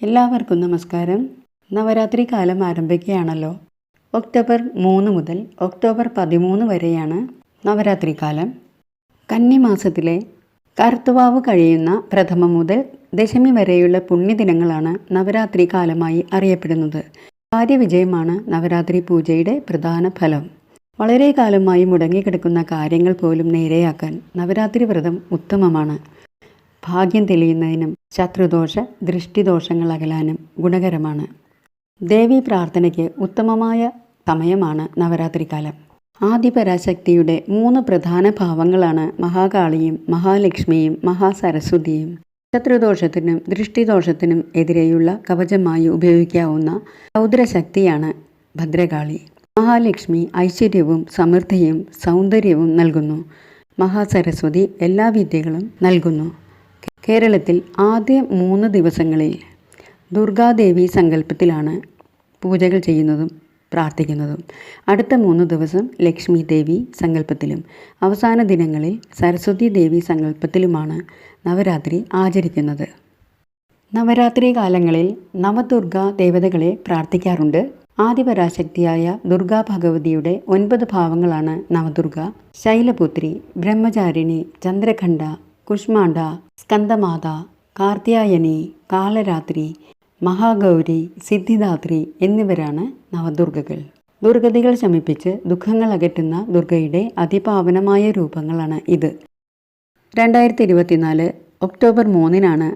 എല്ലാവർക്കും നമസ്കാരം. നവരാത്രി കാലം ആരംഭിക്കുകയാണല്ലോ. ഒക്ടോബർ മൂന്ന് മുതൽ ഒക്ടോബർ പതിമൂന്ന് വരെയാണ് നവരാത്രി കാലം. കന്നിമാസത്തിലെ കർത്തുവാവ് കഴിയുന്ന പ്രഥമ മുതൽ ദശമി വരെയുള്ള പുണ്യദിനങ്ങളാണ് നവരാത്രി കാലമായി അറിയപ്പെടുന്നത്. കാര്യവിജയമാണ് നവരാത്രി പൂജയുടെ പ്രധാന ഫലം. വളരെ കാലമായി മുടങ്ങിക്കിടക്കുന്ന കാര്യങ്ങൾ പോലും നേരെയാക്കാൻ നവരാത്രി വ്രതം ഉത്തമമാണ്. ഭാഗ്യം തെളിയുന്നതിനും ശത്രുദോഷ ദൃഷ്ടിദോഷങ്ങൾ അകലാനും ഗുണകരമാണ്. ദേവി പ്രാർത്ഥനയ്ക്ക് ഉത്തമമായ സമയമാണ് നവരാത്രികാലം ആദിപരാശക്തിയുടെ മൂന്ന് പ്രധാന ഭാവങ്ങളാണ് മഹാകാളിയും മഹാലക്ഷ്മിയും മഹാസരസ്വതിയും. ശത്രുദോഷത്തിനും ദൃഷ്ടിദോഷത്തിനും എതിരെയുള്ള കവചമായി ഉപയോഗിക്കാവുന്ന രൗദ്രശക്തിയാണ് ഭദ്രകാളി. മഹാലക്ഷ്മി ഐശ്വര്യവും സമൃദ്ധിയും സൗന്ദര്യവും നൽകുന്നു. മഹാസരസ്വതി എല്ലാ വിദ്യകളും നൽകുന്നു. കേരളത്തിൽ ആദ്യ മൂന്ന് ദിവസങ്ങളിൽ ദുർഗാദേവി സങ്കല്പത്തിലാണ് പൂജകൾ ചെയ്യുന്നതും പ്രാർത്ഥിക്കുന്നതും. അടുത്ത മൂന്ന് ദിവസം ലക്ഷ്മി ദേവി സങ്കല്പത്തിലും അവസാന ദിനങ്ങളിൽ സരസ്വതി ദേവി സങ്കല്പത്തിലുമാണ് നവരാത്രി ആചരിക്കുന്നത്. നവരാത്രി കാലങ്ങളിൽ നവദുർഗ ദേവതകളെ പ്രാർത്ഥിക്കാറുണ്ട്. ആദിപരാശക്തിയായ ദുർഗാ ഭഗവതിയുടെ ഒൻപത് ഭാവങ്ങളാണ് നവദുർഗ. ശൈലപുത്രി ബ്രഹ്മചാരിണി ചന്ദ്രഖണ്ഡ കുഷ്മാണ്ഡ സ്കന്ദമാത കാർത്യായനി കാളരാത്രി മഹാഗൗരി സിദ്ധിദാത്രി എന്നിവരാണ് നവദുർഗകൾ. ദുർഗതികൾ ശമിപ്പിച്ച് ദുഃഖങ്ങൾ അകറ്റുന്ന ദുർഗയുടെ അതിപാവനമായ രൂപങ്ങളാണ് ഇത്. രണ്ടായിരത്തി ഇരുപത്തിനാല് ഒക്ടോബർ മൂന്നിനാണ്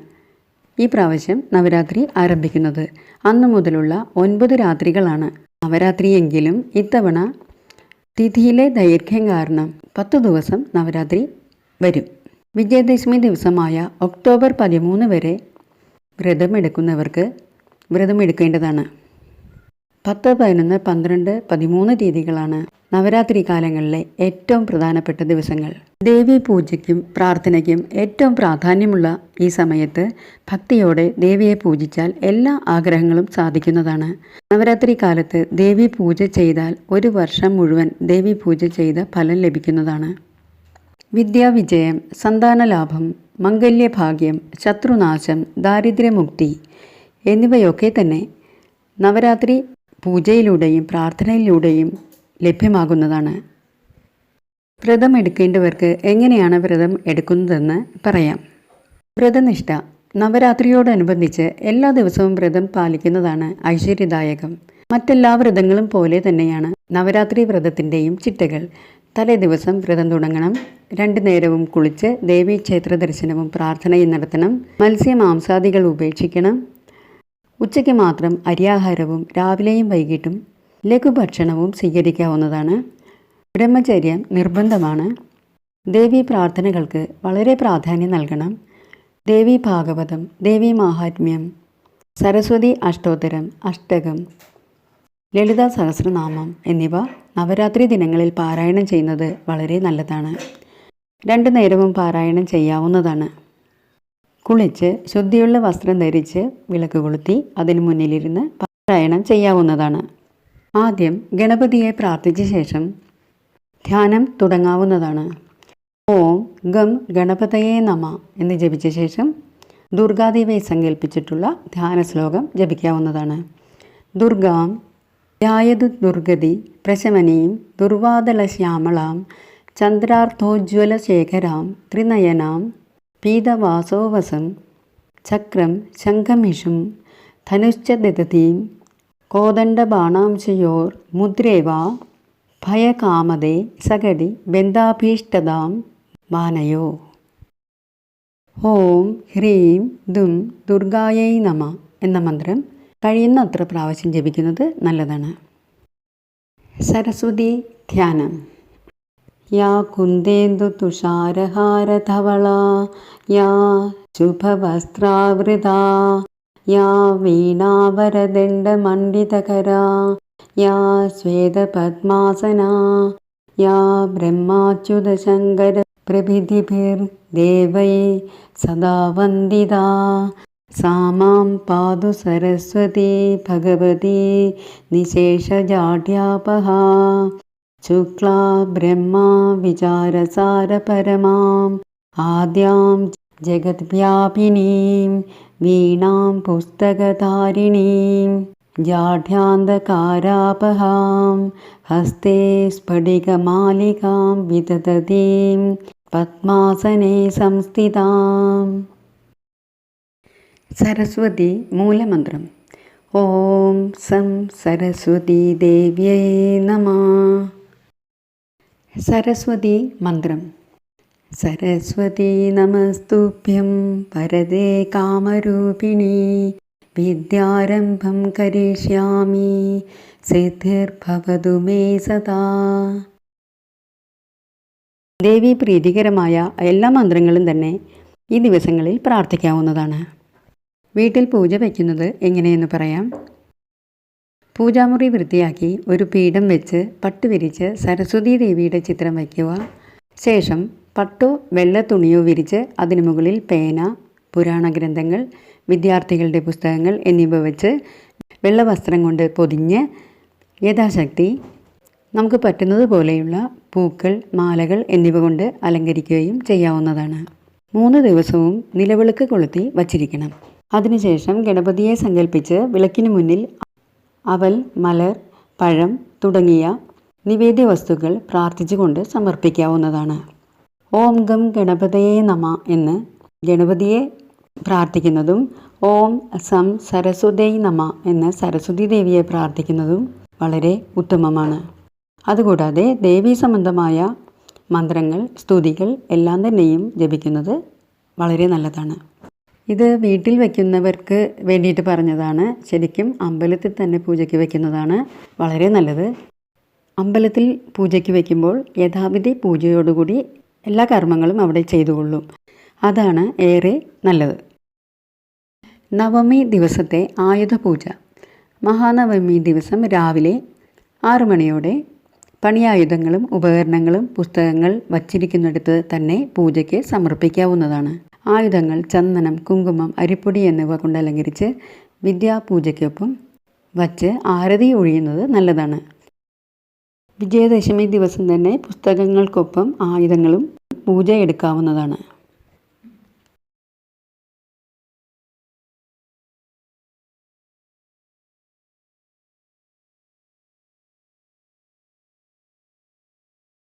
ഈ പ്രാവശ്യം നവരാത്രി ആരംഭിക്കുന്നത്. അന്നു മുതലുള്ള ഒൻപത് രാത്രികളാണ് നവരാത്രിയെങ്കിലും ഇത്തവണ തിഥിയിലെ ദൈർഘ്യം കാരണം പത്തു ദിവസം നവരാത്രി വരും. വിജയദശമി ദിവസമായ ഒക്ടോബർ പതിമൂന്ന് വരെ വ്രതമെടുക്കുന്നവർക്ക് വ്രതമെടുക്കേണ്ടതാണ്. പത്ത് പതിനൊന്ന് പന്ത്രണ്ട് പതിമൂന്ന് തീയതികളാണ് നവരാത്രി കാലങ്ങളിലെ ഏറ്റവും പ്രധാനപ്പെട്ട ദിവസങ്ങൾ. ദേവി പൂജയ്ക്കും പ്രാർത്ഥനയ്ക്കും ഏറ്റവും പ്രാധാന്യമുള്ള ഈ സമയത്ത് ഭക്തിയോടെ ദേവിയെ പൂജിച്ചാൽ എല്ലാ ആഗ്രഹങ്ങളും സാധിക്കുന്നതാണ്. നവരാത്രി കാലത്ത് ദേവി പൂജ ചെയ്താൽ ഒരു വർഷം മുഴുവൻ ദേവി പൂജ ചെയ്ത ഫലം ലഭിക്കുന്നതാണ്. വിദ്യാവിജയം സന്താനലാഭം മംഗല്യഭാഗ്യം ശത്രുനാശം ദാരിദ്ര്യമുക്തി എന്നിവയൊക്കെ തന്നെ നവരാത്രി പൂജയിലൂടെയും പ്രാർത്ഥനയിലൂടെയും ലഭ്യമാകുന്നതാണ്. വ്രതം എടുക്കേണ്ടവർക്ക് എങ്ങനെയാണ് വ്രതം എടുക്കുന്നതെന്ന് പറയാം. വ്രതനിഷ്ഠ നവരാത്രിയോടനുബന്ധിച്ച് എല്ലാ ദിവസവും വ്രതം പാലിക്കുന്നതാണ് ഐശ്വര്യദായകം. മറ്റെല്ലാ വ്രതങ്ങളും പോലെ തന്നെയാണ് നവരാത്രി വ്രതത്തിന്റെയും ചിട്ടകൾ. തലേ ദിവസം വ്രതം തുടങ്ങണം. രണ്ടു നേരവും കുളിച്ച് ദേവീ ക്ഷേത്ര ദർശനവും പ്രാർത്ഥനയും നടത്തണം. മത്സ്യമാംസാദികൾ ഉപേക്ഷിക്കണം. ഉച്ചയ്ക്ക് മാത്രം അരിയാഹാരവും രാവിലെയും വൈകിട്ടും ലഘുഭക്ഷണവും സ്വീകരിക്കാവുന്നതാണ്. ബ്രഹ്മചര്യം നിർബന്ധമാണ്. ദേവീ പ്രാർത്ഥനകൾക്ക് വളരെ പ്രാധാന്യം നൽകണം. ദേവീ ഭാഗവതം ദേവീ മാഹാത്മ്യം സരസ്വതി അഷ്ടോത്തരം അഷ്ടകം ലളിത സഹസ്രനാമം എന്നിവ നവരാത്രി ദിനങ്ങളിൽ പാരായണം ചെയ്യുന്നത് വളരെ നല്ലതാണ്. രണ്ടു നേരവും പാരായണം ചെയ്യാവുന്നതാണ്. കുളിച്ച് ശുദ്ധിയുള്ള വസ്ത്രം ധരിച്ച് വിളക്ക് കൊളുത്തി അതിനു മുന്നിലിരുന്ന് പാരായണം ചെയ്യാവുന്നതാണ്. ആദ്യം ഗണപതിയെ പ്രാർത്ഥിച്ച ശേഷം ധ്യാനം തുടങ്ങാവുന്നതാണ്. ഓം ഗം ഗണപതയെ നമ എന്ന് ജപിച്ച ശേഷം ദുർഗാദേവിയെ സങ്കല്പിച്ചിട്ടുള്ള ധ്യാന ശ്ലോകം ജപിക്കാവുന്നതാണ്. ദുർഗാം ധ്യായതു ദുർഗതി പ്രശമനീം ദുർവാദലശ്യാമളാം ചന്ദ്രാർത്ഥോജ്വലശേഖരാം ത്രിനയനാം പീതവാസോവസം ചക്രം ശംഖമിഷും ധനുശ്ച ദതീം കോദണ്ഡബാണാംശയോർ മുദ്രേവ ഭയകാമതേ സകടി ബന്ധാഭീഷ്ടതാം മാനയോ. ഓം ഹ്രീം ദും ദുർഗായൈ നമ എന്ന മന്ത്രം കഴിയുന്നത്ര പ്രാവശ്യം ജപിക്കുന്നത് നല്ലതാണ്. സരസ്വതി ധ്യാനം. യാ കുന്ദേന്ദു തുഷാരഹാരധവള യാ ശുഭവസ്ത്രാവൃത യാ വീണാവരദണ്ഡമണ്ഡിതകരാ യാ ശ്വേതപദ്മാസന യാ ബ്രഹ്മാച്യുതശങ്കര പ്രഭിതിഭിർദേവൈ സദാ വന്ദിതാ सा मां पादु सरस्वती भगवती निशेषजाड्यापहा। शुक्ला ब्रह्मा विचारसारपरमाम् आद्यां जगद्व्यापिनीं वीणां पुस्तकधारिणीं जाढ्यान्धकारापहां हस्ते स्फटिकमालिकां विदधतीं पद्मासने संस्थिताम्। സരസ്വതി മൂലമന്ത്രം. ഓം സം സരസ്വതി ദേവ്യൈ നമ. സരസ്വതി മന്ത്രം. സരസ്വതി നമസ്തുഭ്യം വരദേ കാമരൂപിണി. വിദ്യാരംഭം കരിഷ്യാമി. സിദ്ധിർഭവതു മേ സദാ. ദേവി പ്രീതികരമായ എല്ലാ മന്ത്രങ്ങളും തന്നെ ഈ ദിവസങ്ങളിൽ പ്രാർത്ഥിക്കാവുന്നതാണ്. വീട്ടിൽ പൂജ വയ്ക്കുന്നത് എങ്ങനെയെന്ന് പറയാം. പൂജാമുറി വൃത്തിയാക്കി ഒരു പീഠം വെച്ച് പട്ട് വിരിച്ച് സരസ്വതി ദേവിയുടെ ചിത്രം വയ്ക്കുക. ശേഷം പട്ടോ വെള്ള തുണിയോ വിരിച്ച് അതിനു മുകളിൽ പേന പുരാണ ഗ്രന്ഥങ്ങൾ വിദ്യാർത്ഥികളുടെ പുസ്തകങ്ങൾ എന്നിവ വെച്ച് വെള്ള വസ്ത്രം കൊണ്ട് പൊതിഞ്ഞ് യഥാശക്തി നമുക്ക് പറ്റുന്നത് പോലെയുള്ള പൂക്കൾ മാലകൾ എന്നിവ കൊണ്ട് അലങ്കരിക്കുകയും ചെയ്യാവുന്നതാണ്. മൂന്ന് ദിവസവും നിലവിളക്ക് കൊളുത്തി വച്ചിരിക്കണം. അതിനുശേഷം ഗണപതിയെ സങ്കല്പിച്ച് വിളക്കിനു മുന്നിൽ അവൽ മലർ പഴം തുടങ്ങിയ നിവേദ്യ വസ്തുക്കൾ പ്രാർത്ഥിച്ചുകൊണ്ട് സമർപ്പിക്കാവുന്നതാണ്. ഓം ഗം ഗണപതയെ നമ എന്ന് ഗണപതിയെ പ്രാർത്ഥിക്കുന്നതും ഓം സം സരസ്വതൈ നമ എന്ന് സരസ്വതി ദേവിയെ പ്രാർത്ഥിക്കുന്നതും വളരെ ഉത്തമമാണ്. അതുകൂടാതെ ദേവി സംബന്ധമായ മന്ത്രങ്ങൾ സ്തുതികൾ എല്ലാം തന്നെയും ജപിക്കുന്നത് വളരെ നല്ലതാണ്. ഇത് വീട്ടിൽ വയ്ക്കുന്നവർക്ക് വേണ്ടിയിട്ട് പറഞ്ഞതാണ്. ശരിക്കും അമ്പലത്തിൽ തന്നെ പൂജയ്ക്ക് വയ്ക്കുന്നതാണ് വളരെ നല്ലത്. അമ്പലത്തിൽ പൂജയ്ക്ക് വയ്ക്കുമ്പോൾ യഥാവിധി പൂജയോടുകൂടി എല്ലാ കർമ്മങ്ങളും അവിടെ ചെയ്തുകൊള്ളും. അതാണ് ഏറെ നല്ലത്. നവമി ദിവസത്തെ ആയുധ പൂജ മഹാനവമി ദിവസം രാവിലെ ആറു മണിയോടെ പണിയായുധങ്ങളും ഉപകരണങ്ങളും പുസ്തകങ്ങൾ വച്ചിരിക്കുന്നിടത്ത് തന്നെ പൂജയ്ക്ക് സമർപ്പിക്കാവുന്നതാണ്. ആയുധങ്ങൾ ചന്ദനം കുങ്കുമം അരിപ്പൊടി എന്നിവ കൊണ്ട് അലങ്കരിച്ച് വിദ്യാപൂജയ്ക്കൊപ്പം വച്ച് ആരതി ഒഴിയുന്നത് നല്ലതാണ്. വിജയദശമി ദിവസം തന്നെ പുസ്തകങ്ങൾക്കൊപ്പം ആയുധങ്ങളും പൂജ എടുക്കാവുന്നതാണ്